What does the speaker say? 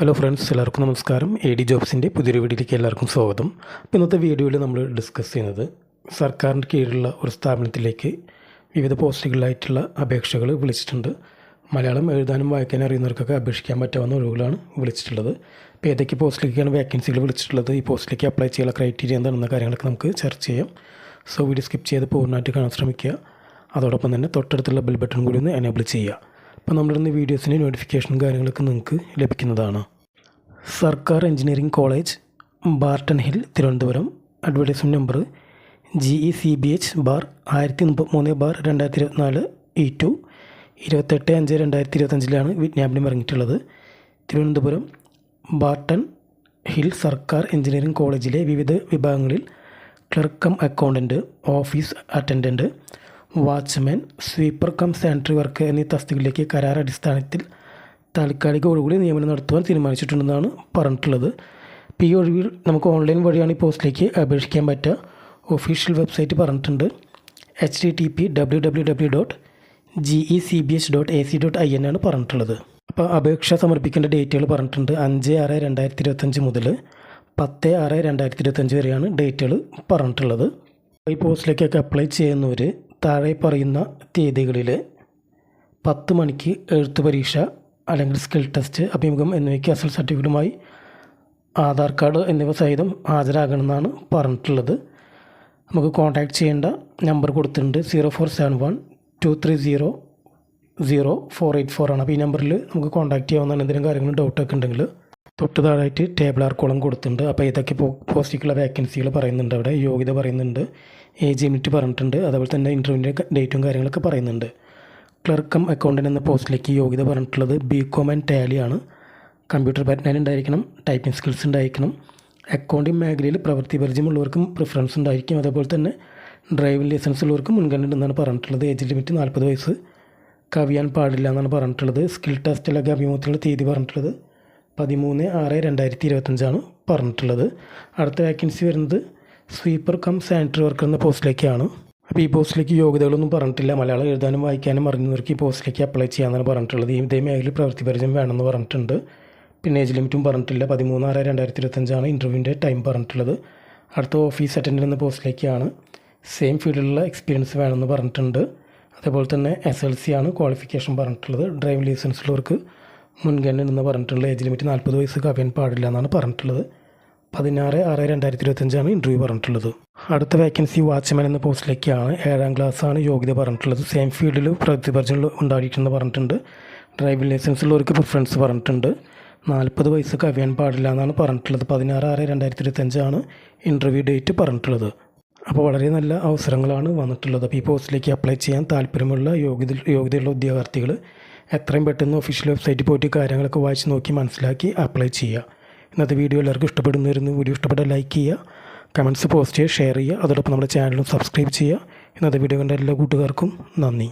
Hello friends എല്ലാവർക്കും നമസ്കാരം. A D ജോബ്സിന്റെ പുതിയൊരു വീഡിയോയിലേക്ക് എല്ലാവർക്കും സ്വാഗതം. അപ്പോൾ ഇന്നത്തെ വീഡിയോയിൽ നമ്മൾ ഡിസ്കസ് ചെയ്യുന്നത് സർക്കാരിന്റെ കീഴിലുള്ള ഒരു സ്ഥാപനത്തിലേക്ക് വിവിധ പോസ്റ്റുകളിലായിട്ടുള്ള അപേക്ഷകൾ വിളിച്ചിട്ടുണ്ട്. മലയാളം എഴുതാനും വായിക്കാനും അറിയുന്നവർക്കൊക്കെ അപേക്ഷിക്കാൻ പറ്റാവുന്ന ഒഴിവുകളാണ് വിളിച്ചിട്ടുള്ളത്. അപ്പോൾ ഏതൊക്കെ പോസ്റ്റിലേക്കാണ് വേക്കൻസികൾ വിളിച്ചിട്ടുള്ളത്? ഈ പോസ്റ്റിലേക്ക് അപ്ലൈ ചെയ്യാനുള്ള ക്രൈറ്റീരിയ എന്താണെന്ന കാര്യങ്ങളൊക്കെ നമുക്ക് ചർച്ച ചെയ്യാം. സോ വീഡിയോ സ്കിപ്പ് ചെയ്ത് പൂർണമായിട്ട് കാണാൻ ശ്രമിക്കുക. അതോടൊപ്പം തന്നെ തൊട്ടടുത്തുള്ള ബെൽ ബട്ടൺ കൂടി ഒന്ന് എനേബിൾ ചെയ്യുക. അപ്പോൾ നമ്മളിടുന്ന വീഡിയോസിന്റെ നോട്ടിഫിക്കേഷനും കാര്യങ്ങളൊക്കെ നിങ്ങൾക്ക് ലഭിക്കുന്നതാണ്. സർക്കാർ engineering college Barton Hill Thiruvananthapuram. Advertisement number G E C B H bar ആയിരത്തി മുപ്പത്തിമൂന്ന് ബാർ രണ്ടായിരത്തി ഇരുപത്തിനാല് ഇ ടു ഇരുപത്തെട്ട് അഞ്ച് രണ്ടായിരത്തി ഇരുപത്തഞ്ചിലാണ് വിജ്ഞാപനം ഇറങ്ങിയിട്ടുള്ളത്. തിരുവനന്തപുരം ബാർട്ടൺ ഹിൽ സർക്കാർ എഞ്ചിനീയറിംഗ് കോളേജിലെ വിവിധ വിഭാഗങ്ങളിൽ clerk accountant office attendant watchman sweeper cum sanitary work എന്നീ തസ്തികയിലേക്ക് കരാർ അടിസ്ഥാനത്തിൽ താൽക്കാലിക ഒഴിവുകളിൽ നിയമനം നടത്തുവാൻ തീരുമാനിച്ചിട്ടുണ്ടെന്നാണ് പറഞ്ഞിട്ടുള്ളത്. ഇപ്പോൾ ഈ ഒഴിവിൽ നമുക്ക് ഓൺലൈൻ വഴിയാണ് ഈ പോസ്റ്റിലേക്ക് അപേക്ഷിക്കാൻ പറ്റുക. ഒഫീഷ്യൽ വെബ്സൈറ്റ് പറഞ്ഞിട്ടുണ്ട്. H D T P W W W dot G E C B H dot A C dot I N ആണ് പറഞ്ഞിട്ടുള്ളത്. അപ്പോൾ അപേക്ഷ സമർപ്പിക്കേണ്ട ഡേറ്റുകൾ പറഞ്ഞിട്ടുണ്ട്. അഞ്ച് ആറ് രണ്ടായിരത്തി ഇരുപത്തഞ്ച് മുതൽ പത്ത് ആറ് രണ്ടായിരത്തി ഇരുപത്തഞ്ച് വരെയാണ് ഡേറ്റുകൾ പറഞ്ഞിട്ടുള്ളത്. ഈ പോസ്റ്റിലേക്കൊക്കെ അപ്ലൈ ചെയ്യുന്നവർ താഴെ പറയുന്ന തീയതികളിൽ പത്ത് മണിക്ക് എഴുത്ത് പരീക്ഷ അല്ലെങ്കിൽ സ്കിൽ ടെസ്റ്റ് അഭിമുഖം എന്നിവയ്ക്ക് അസൽ സർട്ടിഫിക്കറ്റുമായി ആധാർ കാർഡ് എന്നിവ സഹിതം ഹാജരാകണമെന്നാണ് പറഞ്ഞിട്ടുള്ളത്. നമുക്ക് കോൺടാക്ട് ചെയ്യേണ്ട നമ്പർ കൊടുത്തിട്ടുണ്ട്. Zero four seven one two three zero zero four eight four ആണ്. അപ്പോൾ ഈ നമ്പറിൽ നമുക്ക് കോൺടാക്ട് ചെയ്യാവുന്നതാണ് എന്തെങ്കിലും കാര്യങ്ങളും ഡൗട്ടൊക്കെ ഉണ്ടെങ്കിൽ തൊട്ട് താഴായിട്ട് ടേബിൾ ആർക്കോളം കൊടുത്തിട്ടുണ്ട്. അപ്പോൾ ഇതൊക്കെ പോ പോസ്റ്റിക്കുള്ള വേക്കൻസികൾ പറയുന്നുണ്ട് അവിടെ. യോഗ്യത പറയുന്നുണ്ട്. ഏജ് ലിമിറ്റ് പറഞ്ഞിട്ടുണ്ട്. അതുപോലെ തന്നെ ഇന്റർവ്യൂവിന്റെ ഡേറ്റും കാര്യങ്ങളൊക്കെ പറയുന്നുണ്ട്. ക്ലർക്കം അക്കൗണ്ടന്റ് എന്ന പോസ്റ്റിലേക്ക് യോഗ്യത പറഞ്ഞിട്ടുള്ളത് ബി കോം ആൻഡ് ടാലിയാണ് കമ്പ്യൂട്ടർ പരിജ്ഞാനം ഉണ്ടായിരിക്കണം. ടൈപ്പിംഗ് സ്കിൽസ് ഉണ്ടായിരിക്കണം. അക്കൗണ്ടിംഗ് മേഖലയിൽ പ്രവൃത്തി പരിചയമുള്ളവർക്കും പ്രിഫറൻസ് ഉണ്ടായിരിക്കും. അതേപോലെ തന്നെ ഡ്രൈവിംഗ് ലൈസൻസ് ഉള്ളവർക്കും മുൻഗണന ഉണ്ടെന്നാണ് പറഞ്ഞിട്ടുള്ളത്. ഏജ് ലിമിറ്റ് നാൽപ്പത് വയസ്സ്. കവിയാൻ പാടില്ല എന്നാണ് പറഞ്ഞിട്ടുള്ളത്. സ്കിൽ ടെസ്റ്റിലൊക്കെ അഭിമുഖത്തിലുള്ള തീയതി പറഞ്ഞിട്ടുള്ളത്. പതിമൂന്ന് ആറ് രണ്ടായിരത്തി ഇരുപത്തഞ്ചാണ് പറഞ്ഞിട്ടുള്ളത്. അടുത്ത വേക്കൻസി വരുന്നത് സ്വീപ്പർ കം സാനിറ്ററി വർക്കർ എന്ന പോസ്റ്റിലേക്കാണ്. അപ്പോൾ ഈ പോസ്റ്റിലേക്ക് യോഗ്യതകളൊന്നും പറഞ്ഞിട്ടില്ല. മലയാളം എഴുതാനും വായിക്കാനും അറിയുന്നവർക്ക് ഈ പോസ്റ്റിലേക്ക് അപ്ലൈ ചെയ്യാമെന്നാണ് പറഞ്ഞിട്ടുള്ളത്. ഇതേ മേഖലയിൽ പ്രവൃത്തി പരിചയം വേണമെന്ന് പറഞ്ഞിട്ടുണ്ട്. പിന്നെ ഏജ് ലിമിറ്റും പറഞ്ഞിട്ടില്ല. പതിമൂന്ന് ആറ് രണ്ടായിരത്തി ഇരുപത്തഞ്ചാണ് ഇന്റർവ്യൂവിന്റെ ടൈം പറഞ്ഞിട്ടുള്ളത്. അടുത്ത ഓഫീസ് അറ്റൻഡന്റ് എന്ന പോസ്റ്റിലേക്കാണ്. സെയിം ഫീൽഡിലുള്ള എക്സ്പീരിയൻസ് വേണമെന്ന് പറഞ്ഞിട്ടുണ്ട്. അതേപോലെ തന്നെ എസ് എൽ സി ആണ് ക്വാളിഫിക്കേഷൻ പറഞ്ഞിട്ടുള്ളത്. ഡ്രൈവിംഗ് ലൈസൻസ് ഉള്ളവർക്ക് മുൻഗണന എന്ന് പറഞ്ഞിട്ടുള്ള ഏജ് ലിമിറ്റ് നാൽപ്പത് വയസ്സ് കവിയാൻ പാടില്ല എന്നാണ് പറഞ്ഞിട്ടുള്ളത്. പതിനാറ് ആറ് രണ്ടായിരത്തി ഇരുപത്തഞ്ചാണ് ഇന്റർവ്യൂ പറഞ്ഞിട്ടുള്ളത്. അടുത്ത വേക്കൻസി വാച്ച്മാൻ എന്ന പോസ്റ്റിലേക്കാണ് ഏഴാം ക്ലാസ് ആണ് യോഗ്യത പറഞ്ഞിട്ടുള്ളത്. സെയിം ഫീൽഡിൽ പ്രതിപരിചയം ഉണ്ടായിട്ടുണ്ടെന്ന് പറഞ്ഞിട്ടുണ്ട്. ഡ്രൈവിംഗ് ലൈസൻസ് ഉള്ളവർക്ക് പ്രിഫറൻസ് പറഞ്ഞിട്ടുണ്ട്. നാൽപ്പത് വയസ്സ് കവിയാൻ പാടില്ല എന്നാണ് പറഞ്ഞിട്ടുള്ളത്. പതിനാറ് ആറ് രണ്ടായിരത്തി ഇരുപത്തഞ്ചാണ് ഇന്റർവ്യൂ ഡേറ്റ് പറഞ്ഞിട്ടുള്ളത്. അപ്പോൾ വളരെ നല്ല അവസരങ്ങളാണ് വന്നിട്ടുള്ളത്. അപ്പോൾ ഈ പോസ്റ്റിലേക്ക് അപ്ലൈ ചെയ്യാൻ താല്പര്യമുള്ള യോഗ്യത യോഗ്യതയുള്ള ഉദ്യോഗാർത്ഥികൾ എത്രയും പെട്ടെന്ന് ഒഫീഷ്യൽ വെബ്സൈറ്റിൽ പോയിട്ട് കാര്യങ്ങളൊക്കെ വായിച്ച് നോക്കി മനസ്സിലാക്കി അപ്ലൈ ചെയ്യുക. ഇന്നത്തെ വീഡിയോ എല്ലാവർക്കും ഇഷ്ടപ്പെടുന്നവരുന്നു വീഡിയോ ഇഷ്ടപ്പെട്ട ലൈക്ക് ചെയ്യുക കമന്റ്സ് പോസ്റ്റ് ചെയ്യുക ഷെയർ ചെയ്യുക. അതോടൊപ്പം നമ്മുടെ ചാനലും സബ്സ്ക്രൈബ് ചെയ്യുക. ഇന്നത്തെ വീഡിയോ കണ്ട എല്ലാ കൂട്ടുകാർക്കും നന്ദി.